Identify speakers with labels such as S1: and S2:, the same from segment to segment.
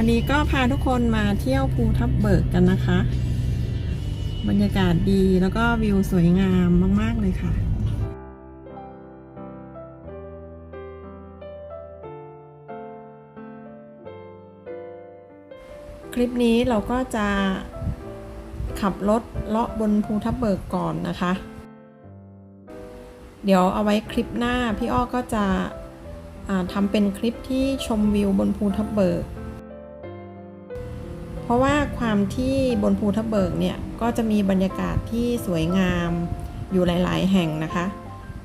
S1: วันนี้ก็พาทุกคนมาเที่ยวภูทับเบิกกันนะคะ บรรยากาศดีแล้วก็วิวสวยงามมาก ๆ เลยค่ะคลิปนี้เราก็จะขับรถเลาะบนภูทับเบิกก่อนนะคะ เดี๋ยวเอาไว้คลิปหน้าพี่อ้อก็จะทำเป็นคลิปที่ชมวิวบนภูทับเบิก เพราะว่าความที่บนภูทับเบิกเนี่ยก็จะมีบรรยากาศที่สวยงามอยู่หลาย ๆ แห่งนะคะ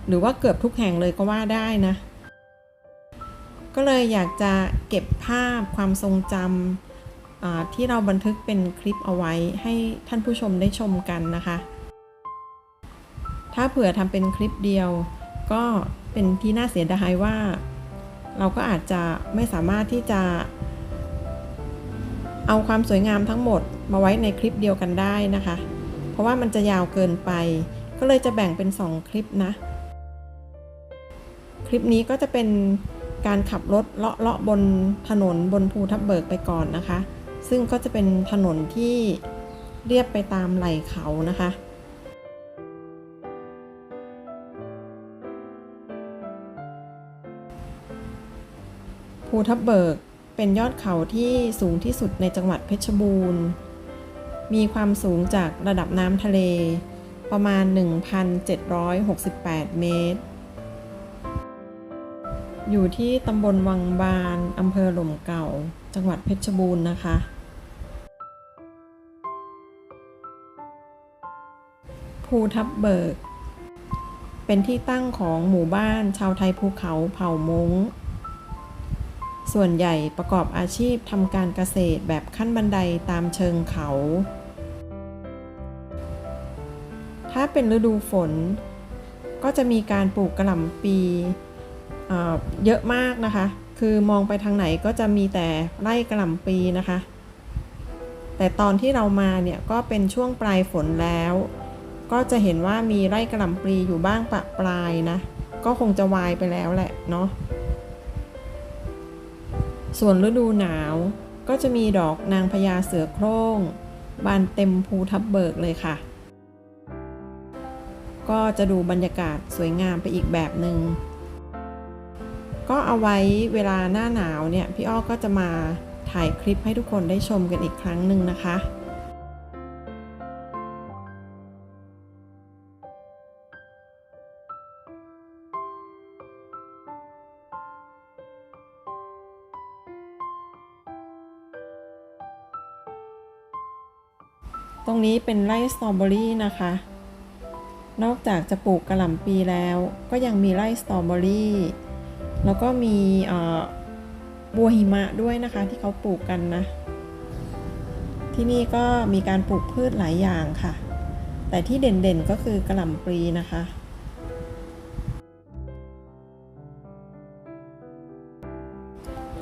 S1: หรือว่าเกือบทุกแห่งเลยก็ว่าได้นะ ก็เลยอยากจะเก็บภาพความทรงจำที่เราบันทึกเป็นคลิปเอาไว้ให้ท่านผู้ชมได้ชมกันนะคะ ถ้าเผื่อทำเป็นคลิปเดียว ก็เป็นที่น่าเสียดายว่า เราก็อาจจะไม่สามารถที่จะ เอาความสวยงามทั้งหมดมาไว้ในคลิปเดียวกันได้นะคะ เพราะว่ามันจะยาวเกินไป ก็เลยจะแบ่งเป็น 2 คลิปนะ คลิปนี้ก็จะเป็นการขับรถเลาะเลาะบนถนนบนภูทับเบิกไปก่อนนะคะ ซึ่งก็จะเป็นถนนที่เรียบไปตามไหล่เขานะคะภูทับเบิก เป็นยอดเขาที่สูงที่สุดในจังหวัดเพชรบูรณ์ มีความสูงจากระดับน้ำทะเล ประมาณ 1,768 เมตร อยู่ที่ตำบลวังบานอำเภอหล่มเก่า จังหวัดเพชรบูรณ์นะคะ ภูทับเบิก เป็นที่ตั้งของหมู่บ้านชาวไทยภูเขาเผ่ามง ส่วนใหญ่ประกอบอาชีพทำการเกษตรแบบขั้นบันไดตามเชิงเขา ถ้าเป็นฤดูฝน ก็จะมีการปลูกกระหล่ำปีเเยอะมากนะคะ คือมองไปทางไหนก็จะมีแต่ไร่กระหล่ำปีนะคะ แต่ตอนที่เรามาเนี่ยก็เป็นช่วงปลายฝนแล้ว ก็จะเห็นว่ามีไร่กระหล่ำปีอยู่บ้างปะปลายนะ ก็คงจะวายไปแล้วแหละเนาะ ส่วนฤดูหนาวก็จะมีดอกนางพญาเสือโคร่ง บานเต็มภูทับเบิกเลยค่ะ ก็จะดูบรรยากาศสวยงามไปอีกแบบหนึง่งก็เอาไว้เวลาหน้าหนาวเนี่ย พี่อ้อก็จะมาถ่ายคลิปให้ทุกคนได้ชมกันอีกครั้งหนึ่งนะคะ ตรงนี้เป็นไร่สตรอเบอรี่นะคะ นอกจากจะปลูกกระหล่ำปีแล้ว ก็ยังมีไร่สตรอเบอรี่แล้วก็มีบัวหิมะด้วยนะคะที่เขาปลูกกันนะ ที่นี่ก็มีการปลูกพืชหลายอย่างค่ะ แต่ที่เด่นๆก็คือกระหล่ำปลีนะคะ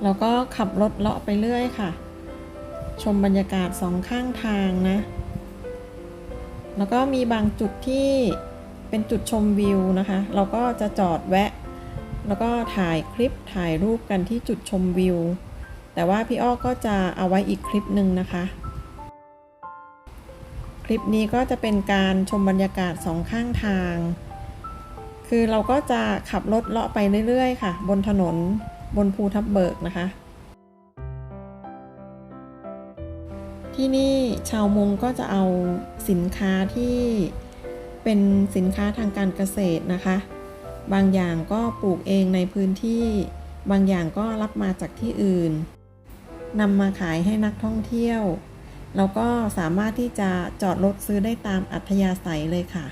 S1: แล้วก็ขับรถเลาะไปเรื่อยค่ะ ชมบรรยากาศสองข้างทางนะ แล้วก็มีบางจุดที่เป็นจุดชมวิวนะคะ เราก็จะจอดแวะ แล้วก็ถ่ายคลิปถ่ายรูปกันที่จุดชมวิว แต่ว่าพี่อ้อก็จะเอาไว้อีกคลิปหนึ่งนะคะ คลิปนี้ก็จะเป็นการชมบรรยากาศสองข้างทาง คือเราก็จะขับรถเลาะไปเรื่อยๆ ค่ะ บนถนนบนภูทับเบิกนะคะ ที่นี่ชาวมงก็จะเอาสินค้าที่เป็นสินค้าทางการเกษตรนะคะ บางอย่างก็ปลูกเองในพื้นที่ บางอย่างก็รับมาจากที่อื่นนำมาขายให้นักท่องเที่ยว แล้วก็สามารถที่จะจอดรถซื้อได้ตามอัธยาศัยเลยค่ะ